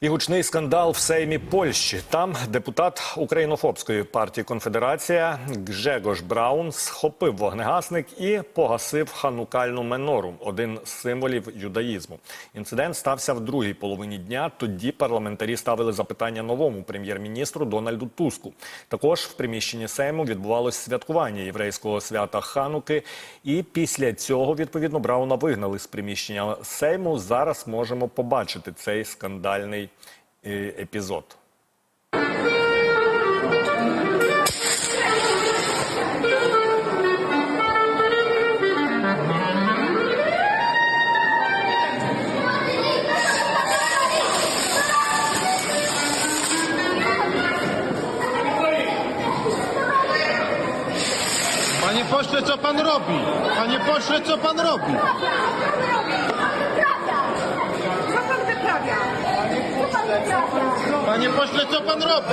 І гучний скандал в Сеймі Польщі. Там депутат українофобської партії Конфедерація Гжегош Браун схопив вогнегасник і погасив ханукальну менору, один з символів юдаїзму. Інцидент стався в другій половині дня. Тоді парламентарі ставили запитання новому прем'єр-міністру Дональду Туску. Також в приміщенні Сейму відбувалось святкування єврейського свята Хануки. І після цього відповідно Брауна вигнали з приміщення Сейму. Зараз можемо побачити цей скандальний е, епізод. Panie pośle, co pan robi? Panie pośle, co pan robi? Co pan wyprawia? Panie pośle, co pan robi?